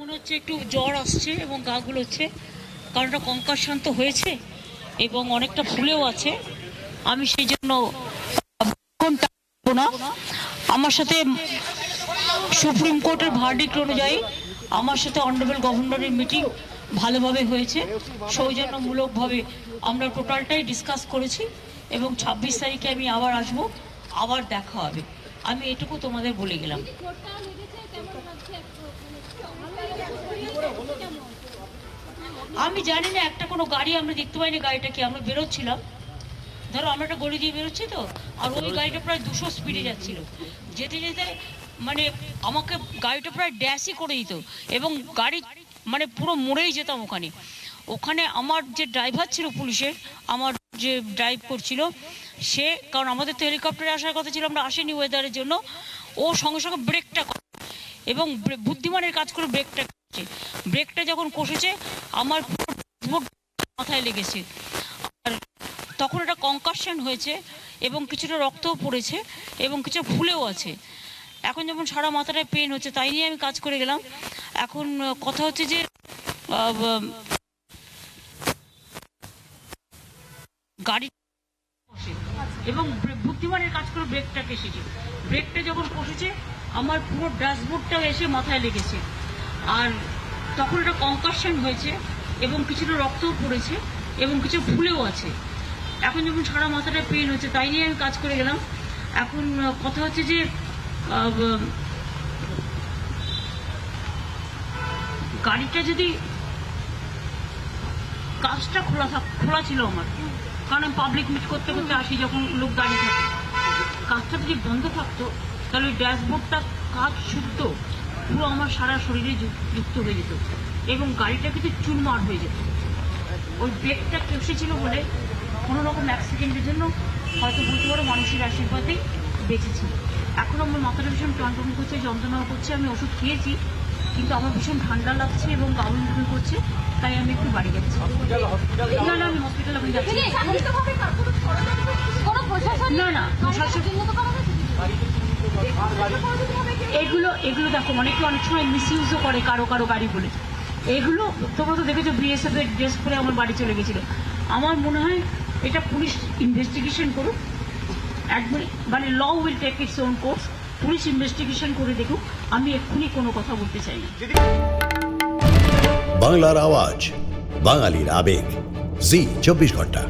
মনে হচ্ছে একটু জ্বর আসছে এবং গা গুলোচ্ছে কারণ এটা শান্ত হয়েছে এবং অনেকটা ফুলেও আছে। আমি সেই জন্য আমার সাথে সুপ্রিম কোর্টের ভার্ডিক্ট অনুযায়ী আমার সাথে অনারেবল গভর্নরের মিটিং ভালোভাবে হয়েছে। সৌজন্যমূলকভাবে আমরা টোটালটাই ডিসকাস করেছি এবং ছাব্বিশ তারিখে আমি আবার আসব, আবার দেখা হবে। আমি এটুকু তোমাদের বলে গেলাম কোটটা লেগেছে কেমন লাগছে ভালো লেগেছে কেমন আমি জানি না একটা কোনো গাড়ি আমরা দেখতে পাইনি গাড়িটা কি আমরা বেরোচ্ছিলাম। ধরো আমরা একটা গড়ি দিয়ে বেরোচ্ছি তো আর ওই গাড়িটা প্রায় দুশো স্পিডে যাচ্ছিল। যেতে যেতে মানে আমাকে গাড়িটা প্রায় ড্যাশই করে দিত এবং গাড়ি মানে পুরো মরেই যেতাম ওখানে। ওখানে আমার যে ড্রাইভার ছিল পুলিশের আমার যে ড্রাইভ করছিল সে কারণ আমাদের তো হেলিকপ্টারে আসার কথা ছিল আমরা আসেনি ওয়েদারের জন্য ও সঙ্গে সঙ্গে ব্রেকটা করে এবং বুদ্ধিমানের কাজ করে ব্রেকটা ব্রেকটা যখন কষেছে, আমার মাথায় লেগেছে। আর তখন একটা কনকাশন হয়েছে এবং কিছুটা রক্তও পড়েছে এবং কিছু ফুলেও আছে। এখন যেমন সারা মাথাটায় পেন হচ্ছে, তাই নিয়ে আমি কাজ করে গেলাম। এখন কথা হচ্ছে যে গাড়ি এবং বুদ্ধিমানের কাজ করে ব্রেকটা এসেছে। ব্রেকটা যখন কষেছে, আমার পুরো ড্যাশবোর্ডটা এসে মাথায় লেগেছে। আর তখন একটা কনকাশন হয়েছে এবং কিছুটা রক্তও পড়েছে এবং কিছু ফুলেও আছে। এখন যখন সারা মাথাটা পেন হচ্ছে, তাই নিয়ে আমি কাজ করে গেলাম। এখন কথা হচ্ছে যে গাড়িটা যদি কাজটা খোলা থাক, খোলা ছিল আমার। কারণ আমি পাবলিক মিট করতে করতে আসি যখন লোক দাঁড়িয়ে থাকে। কাজটা যদি বন্ধ থাকতো, তাহলে ওই ড্যাশবোর্ডটা কাজ শুদ্ধ। পুরো আমার সারা শরীরে যুক্ত হয়ে যেত। এবং গাড়িটা কিন্তু চুরমার হয়ে যেত। ওই ব্রেকটা ছিল বলে কোনো রকম অ্যাক্সিডেন্টের জন্য হয়তো বলতে পারো মানুষের আশীর্বাদেই বেঁচেছি। এখন আমার মাথাটা ভীষণ টনটন করছে যন্ত্রণাও করছে আমি ওষুধ খেয়েছি কিন্তু আমার ভীষণ ঠান্ডা লাগছে এবং গাউন বুমি করছে তাই আমি একটু বাড়ি যাচ্ছি। না না আমি হসপিটাল এখন যাচ্ছি। না। না না প্রশাসন এগুলো এগুলো দেখো, অনেকে অনেক সময় মিসইউজও করে কারও কারও গাড়ি বলে। এগুলো তোমরা তো দেখেছ বিএসএফ এর ড্রেস পরে আমার বাড়ি চলে গেছিল। আমার মনে হয় এটা পুলিশ ইনভেস্টিগেশন করুক। একবার মানে law will take its own course police investigation করে দেখুক। আমি এক্ষুনি কোনো কথা বলতে চাই না। বাংলার আওয়াজ, বাঙালির আবেগ। জি, চব্বিশ ঘণ্টা।